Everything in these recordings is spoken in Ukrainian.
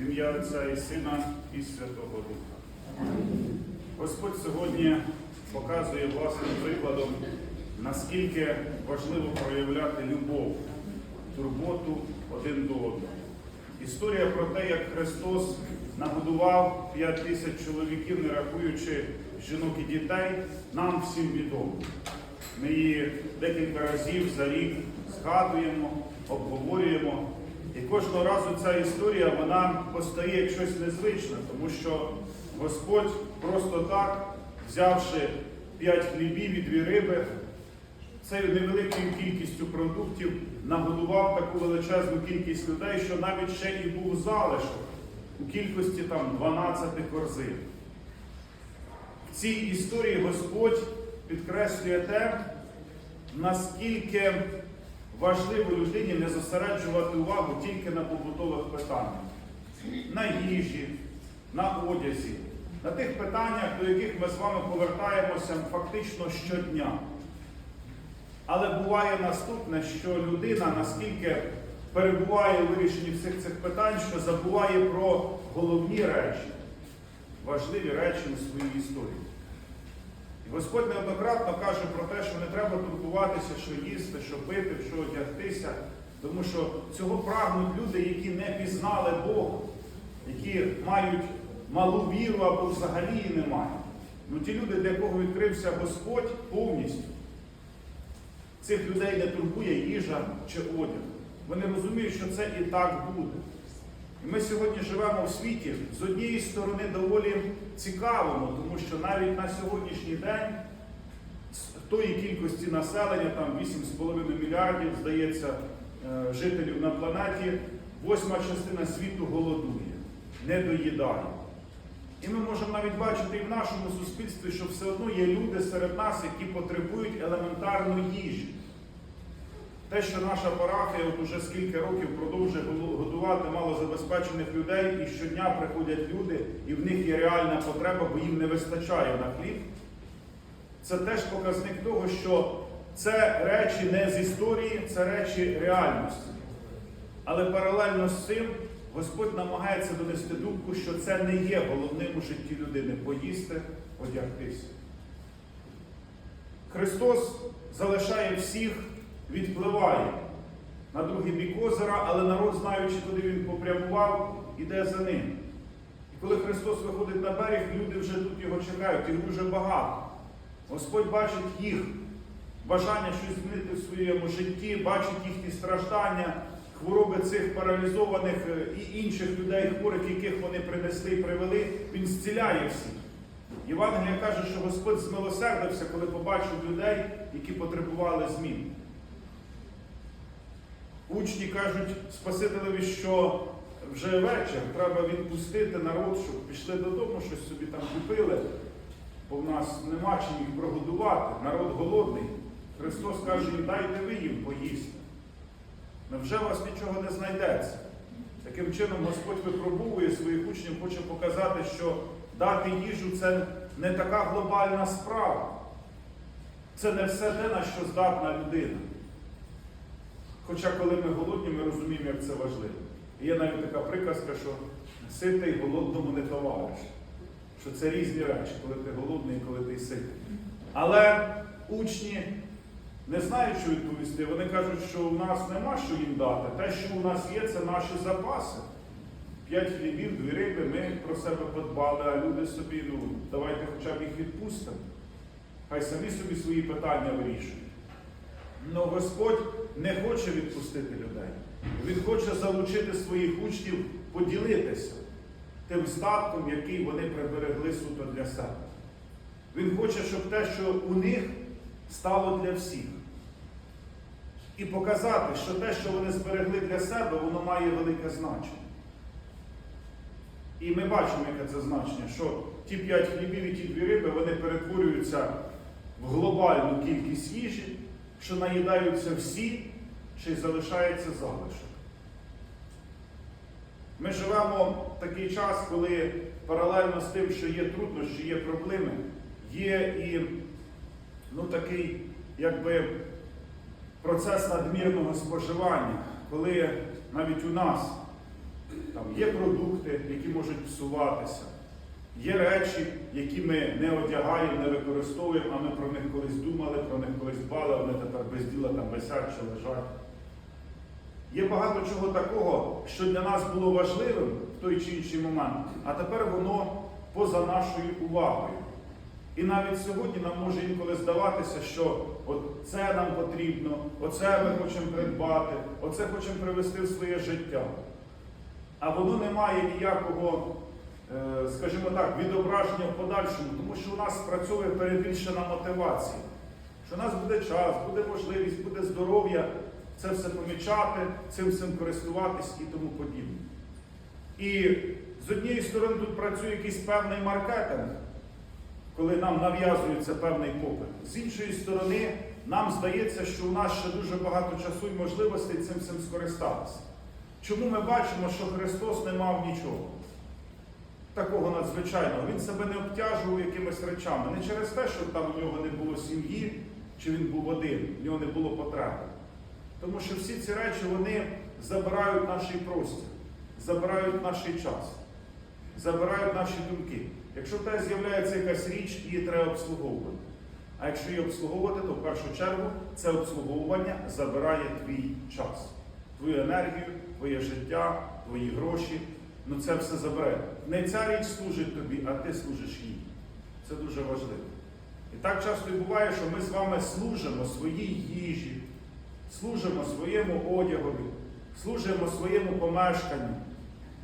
Ім'я Отця і Сина і Святого Духа. Господь сьогодні показує власним прикладом, наскільки важливо проявляти любов, турботу один до одного. Історія про те, як Христос нагодував 5 тисяч чоловіків, не рахуючи жінок і дітей, нам всім відома. Ми її декілька разів за рік згадуємо, обговорюємо. І кожного разу ця історія вона постає як щось незвичне, тому що Господь просто так, взявши п'ять хлібів і дві риби, цією невеликою кількістю продуктів нагодував таку величезну кількість людей, що навіть ще і був залишок у кількості там 12 корзин. В цій історії Господь підкреслює те, наскільки важливо людині не зосереджувати увагу тільки на побутових питаннях, на їжі, на одязі, на тих питаннях, до яких ми з вами повертаємося фактично щодня. Але буває наступне, що людина наскільки перебуває у вирішенні всіх цих питань, що забуває про головні речі, важливі речі у своїй історії. Господь неоднократно каже про те, що не треба турбуватися, що їсти, що пити, що одягтися, тому що цього прагнуть люди, які не пізнали Бога, які мають малу віру або взагалі її не мають. Ну ті люди, для кого відкрився Господь повністю, цих людей не турбує їжа чи одяг. Вони розуміють, що це і так буде. І ми сьогодні живемо в світі з однієї сторони доволі цікавому, тому що навіть на сьогоднішній день з тої кількості населення, там 8,5 мільярдів, здається, е, жителів на планеті, восьма частина світу голодує, не доїдає. І ми можемо навіть бачити і в нашому суспільстві, що все одно є люди серед нас, які потребують елементарної їжі. Те, що наша парафія от уже скільки років продовжує годувати малозабезпечених людей, і щодня приходять люди, і в них є реальна потреба, бо їм не вистачає на хліб. Це теж показник того, що це речі не з історії, це речі реальності. Але паралельно з цим Господь намагається донести думку, що це не є головним у житті людини поїсти, одягтися. Христос залишає всіх відпливає на другий бік озера, але народ, знаючи, куди він попрямував, іде за ним. І коли Христос виходить на берег, люди вже тут його чекають, їх дуже багато. Господь бачить їх бажання щось змінити в своєму житті, бачить їхні страждання, хвороби цих паралізованих і інших людей, хворих, яких вони принесли і привели, Він зціляє всіх. Євангелія каже, що Господь змилосердився, коли побачив людей, які потребували змін. Учні кажуть Спасителеві, що вже вечір, треба відпустити народ, щоб пішли додому, щось собі там купили, бо в нас нема чим їх прогодувати, народ голодний. Христос каже дайте ви їм поїсти. Невже у вас нічого не знайдеться? Таким чином Господь випробовує своїх учнів, хоче показати, що дати їжу це не така глобальна справа. Це не все те, на що здатна людина. Хоча, коли ми голодні, ми розуміємо, як це важливо. І є навіть така приказка, що ситий голодному не товариш. Що це різні речі, коли ти голодний і коли ти ситий. Але учні не знають, що відповісти. Вони кажуть, що у нас нема що їм дати. Те, що у нас є, це наші запаси. П'ять хлібів, дві риби, ми про себе подбали, а люди собі, ну, давайте хоча б їх відпустимо. Хай самі собі свої питання вирішують. Но Господь не хоче відпустити людей. Він хоче залучити своїх учнів поділитися тим статком, який вони приберегли суто для себе. Він хоче, щоб те, що у них стало для всіх. І показати, що те, що вони зберегли для себе, воно має велике значення. І ми бачимо, яке це значення, що ті п'ять хлібів і ті дві риби вони перетворюються в глобальну кількість їжі, що наїдаються всі, й залишається залишок. Ми живемо в такий час, коли паралельно з тим, що є труднощі, є проблеми, є і ну, такий якби, процес надмірного споживання, коли навіть у нас Там є продукти, які можуть псуватися. Є речі, які ми не одягаємо, не використовуємо, а ми про них колись думали, про них колись дбали, вони тепер без діла там висять чи лежать. Є багато чого такого, що для нас було важливим в той чи інший момент, а тепер воно поза нашою увагою. І навіть сьогодні нам може інколи здаватися, що от це нам потрібно, оце ми хочемо придбати, оце хочемо привести в своє життя. А воно не має ніякого, скажімо так, відображення в подальшому, тому що у нас спрацьовує перебільшена мотивація. Що у нас буде час, буде можливість, буде здоров'я це все помічати, цим всім користуватись і тому подібне. І з однієї сторони тут працює якийсь певний маркетинг, коли нам нав'язується певний попит. З іншої сторони, нам здається, що у нас ще дуже багато часу і можливостей цим всім скористатися. Чому ми бачимо, що Христос не мав нічого? Такого надзвичайного. Він себе не обтяжував якимись речами. Не через те, що там у нього не було сім'ї, чи він був один, в нього не було потреби. Тому що всі ці речі вони забирають наш простір, забирають наш час, забирають наші думки. Якщо в тебе з'являється якась річ, її треба обслуговувати. А якщо її обслуговувати, то в першу чергу це обслуговування забирає твій час, твою енергію, твоє життя, твої гроші. Ну це все забере. Не ця річ служить тобі, а ти служиш їй. Це дуже важливо. І так часто і буває, що ми з вами служимо своїй їжі, служимо своєму одягові, служимо своєму помешканню.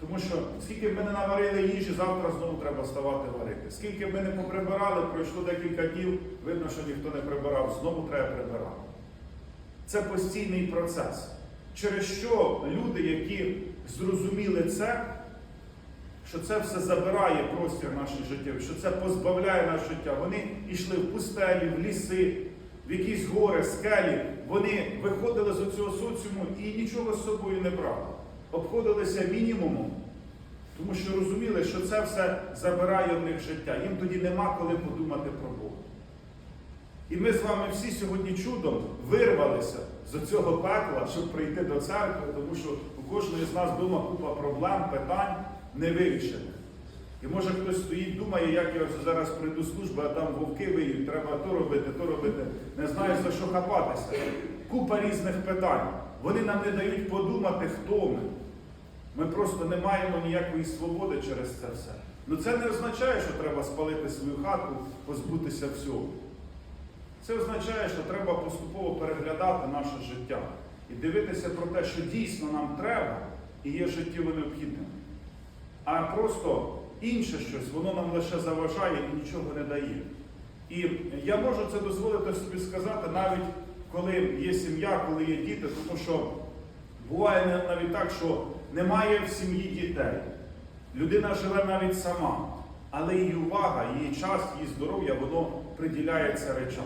Тому що скільки б ми не наварили їжі, завтра знову треба ставати варити. Скільки б ми не поприбирали, пройшло декілька днів, видно, що ніхто не прибирав, знову треба прибирати. Це постійний процес. Через що люди, які зрозуміли це, що це все забирає простір наших життів, що це позбавляє наше життя, вони йшли в пустелі, в ліси, в якісь гори, скелі, вони виходили з цього соціуму і нічого з собою не брали. Обходилися мінімумом, тому що розуміли, що це все забирає в них життя. Їм тоді нема коли подумати про Бога. І ми з вами всі сьогодні чудом вирвалися з цього пекла, щоб прийти до церкви, тому що у кожної з нас вдома купа проблем, питань невирішених. І може хтось стоїть, думає, як я зараз прийду з служби, а там вовки виють, треба то робити, то робити. Не знаю, за що хапатися. Купа різних питань. Вони нам не дають подумати, хто ми. Ми просто не маємо ніякої свободи через це все. Ну це не означає, що треба спалити свою хату, позбутися всього. Це означає, що треба поступово переглядати наше життя і дивитися про те, що дійсно нам треба і є життєво необхідним. А просто інше щось, воно нам лише заважає і нічого не дає. І я можу це дозволити собі сказати навіть коли є сім'я, коли є діти, тому що буває навіть так, що немає в сім'ї дітей. Людина живе навіть сама, але її увага, її час, її здоров'я, воно приділяється речам.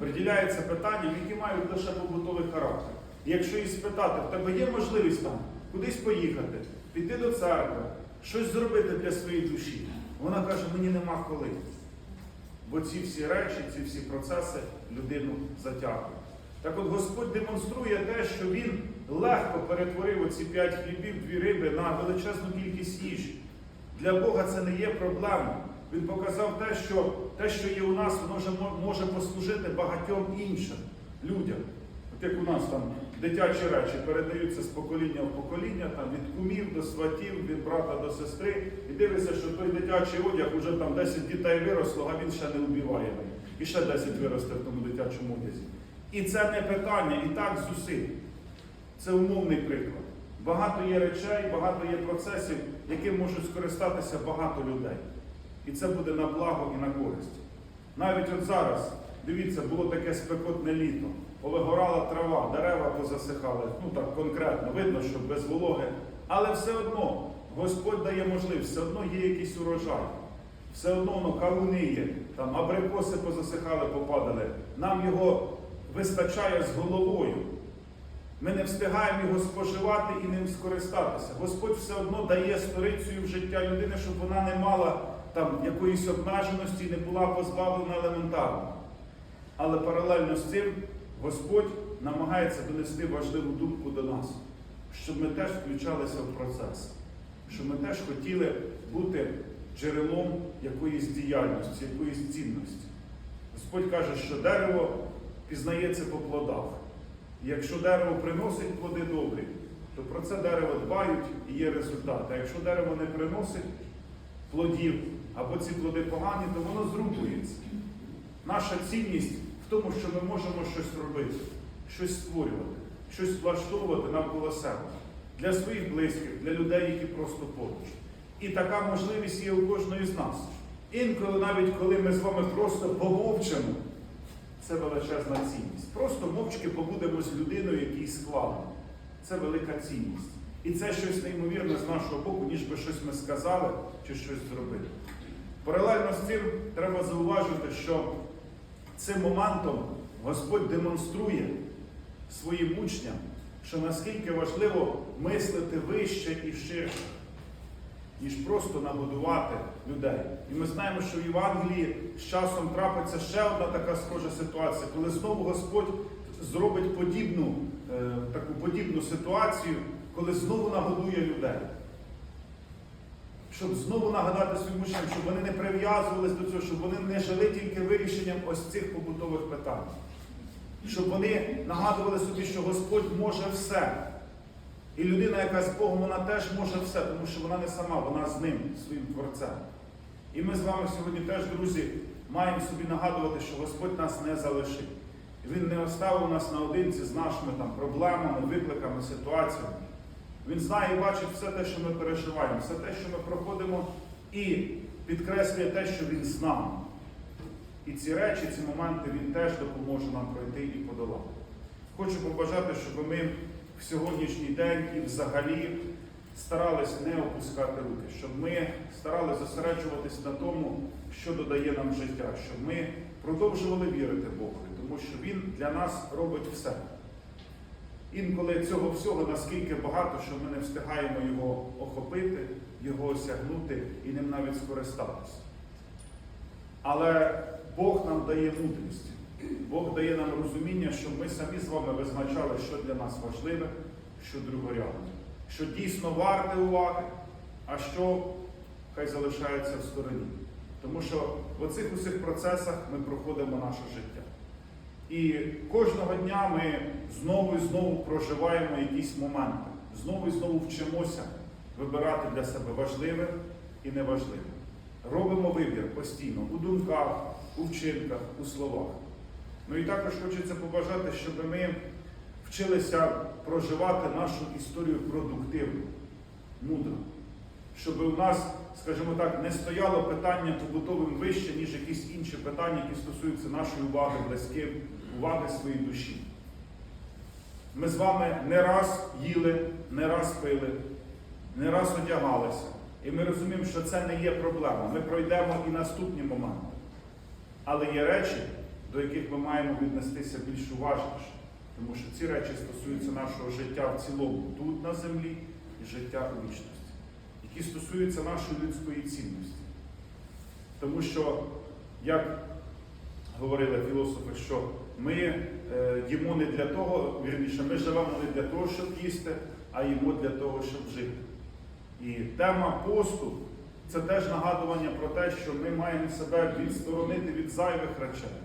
Приділяється питанням, які мають лише побутовий характер. Якщо її спитати, в тебе є можливість там кудись поїхати, піти до церкви, щось зробити для своєї душі, вона каже, мені нема коли. Бо ці всі речі, ці всі процеси людину затягують. Так от Господь демонструє те, що Він легко перетворив оці п'ять хлібів, дві риби на величезну кількість їжі. Для Бога це не є проблемою. Він показав те, що те, що є у нас, воно вже може послужити багатьом іншим людям. От як у нас там дитячі речі передаються з покоління в покоління, там від кумів до сватів, від брата до сестри, і дивишся, що той дитячий одяг вже там 10 дітей виросло, а він ще не вбиває. І ще 10 виросте в тому дитячому одязі. І це не питання, і так зусиль. Це умовний приклад. Багато є речей, багато є процесів, яким можуть скористатися багато людей. І це буде на благо і на користь. Навіть от зараз, дивіться, було таке спекотне літо, повигорала трава, дерева позасихали. Ну так конкретно, видно, що без вологи. Але все одно Господь дає можливість, все одно є якийсь урожай. Все одно ну, кавуни є, там абрикоси позасихали, попадали. Нам його вистачає з головою. Ми не встигаємо його споживати і ним скористатися. Господь все одно дає сторицею в життя людини, щоб вона не мала там якоїсь обмеженості не була позбавлена елементарно. Але паралельно з цим Господь намагається донести важливу думку до нас, щоб ми теж включалися в процес. що ми теж хотіли бути джерелом якоїсь діяльності, якоїсь цінності. Господь каже, що дерево пізнається по плодах. І якщо дерево приносить плоди добрі, то про це дерево дбають і є результат. А якщо дерево не приносить плодів або ці плоди погані, то воно зрубується. Наша цінність в тому, що ми можемо щось робити, щось створювати, щось влаштовувати навколо себе для своїх близьких, для людей, які просто поруч. І така можливість є у кожної з нас. Інколи, навіть коли ми з вами просто помовчимо, це величезна цінність. Просто мовчки побудемо з людиною, якій складно. Це велика цінність. І це щось неймовірне з нашого боку, ніж би щось ми сказали чи щось зробили. Паралельно з цим треба зауважити, що цим моментом Господь демонструє своїм учням, що наскільки важливо мислити вище і ширше, ніж просто нагодувати людей. І ми знаємо, що в Євангелії з часом трапиться ще одна така схожа ситуація, коли знову Господь зробить подібну, е, таку подібну ситуацію, коли знову нагодує людей. Щоб знову нагадати своїм учням, щоб вони не прив'язувались до цього, щоб вони не жили тільки вирішенням ось цих побутових питань. Щоб вони нагадували собі, що Господь може все. І людина, яка з Богом, вона теж може все, тому що вона не сама, вона з ним, своїм творцем. І ми з вами сьогодні теж, друзі, маємо собі нагадувати, що Господь нас не залишив. Він не оставив нас наодинці з нашими там, проблемами, викликами, ситуаціями. Він знає і бачить все те, що ми переживаємо, все те, що ми проходимо, і підкреслює те, що він з нами. І ці речі, ці моменти він теж допоможе нам пройти і подолати. Хочу побажати, щоб ми в сьогоднішній день і взагалі старалися не опускати руки, щоб ми старалися зосереджуватись на тому, що додає нам життя, щоб ми продовжували вірити Богові, тому що Він для нас робить все. Інколи цього всього наскільки багато, що ми не встигаємо його охопити, його осягнути і ним навіть скористатися. Але Бог нам дає мудрість, Бог дає нам розуміння, щоб ми самі з вами визначали, що для нас важливе, що другорядне, що дійсно варте уваги, а що хай залишається в стороні. Тому що в оцих усіх процесах ми проходимо наше життя. І кожного дня ми знову і знову проживаємо якісь моменти, знову і знову вчимося вибирати для себе важливе і неважливе. Робимо вибір постійно у думках, у вчинках, у словах. Ну і також хочеться побажати, щоб ми вчилися проживати нашу історію продуктивно, мудро. Щоб у нас, скажімо так, не стояло питання побутовим вище, ніж якісь інші питання, які стосуються нашої уваги близьким, уваги своїй душі. Ми з вами не раз їли, не раз пили, не раз одягалися. І ми розуміємо, що це не є проблема. Ми пройдемо і наступні моменти. Але є речі, до яких ми маємо віднестися більш уважніше. Тому що ці речі стосуються нашого життя в цілому тут на землі і життя у вічності, які стосуються нашої людської цінності. Тому що, як говорили філософи, що ми е, їмо не для того, вірніше, ми живемо не для того, щоб їсти, а їмо для того, щоб жити. І тема посту це теж нагадування про те, що ми маємо себе відсторонити від зайвих речей,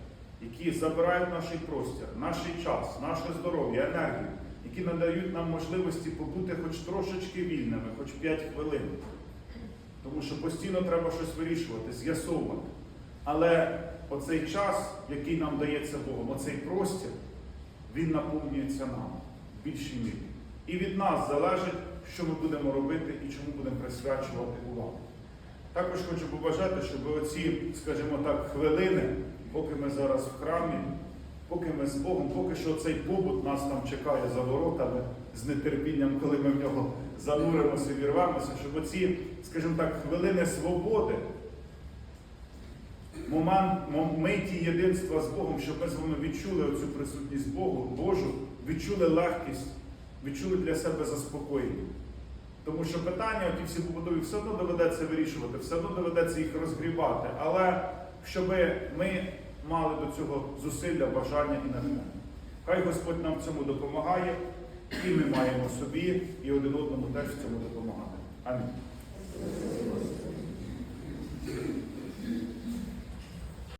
які забирають наш простір, наш час, наше здоров'я, енергію, які надають нам можливості побути хоч трошечки вільними, хоч 5 хвилин. Тому що постійно треба щось вирішувати, з'ясовувати. Але оцей час, який нам дається Богом, оцей простір, він наповнюється нам в більшій мірі. І від нас залежить, що ми будемо робити і чому будемо присвячувати увагу. Також хочу побажати, щоб оці, скажімо так, хвилини, поки ми зараз в храмі, поки ми з Богом, поки що цей побут нас там чекає за воротами з нетерпінням, коли ми в нього зануримося, вірвемося, щоб оці, скажімо так, хвилини свободи, момент мом- миті єдинства з Богом, щоб ми з вами відчули оцю присутність Богу, Божу, відчули легкість, відчули для себе заспокоєння. Тому що питання, оті всі побудові, все одно доведеться вирішувати, все одно доведеться їх розгрібати. Але щоб ми мали до цього зусилля, бажання і натхнення. Хай Господь нам в цьому допомагає, і ми маємо собі і один одному теж в цьому допомагати. Амінь.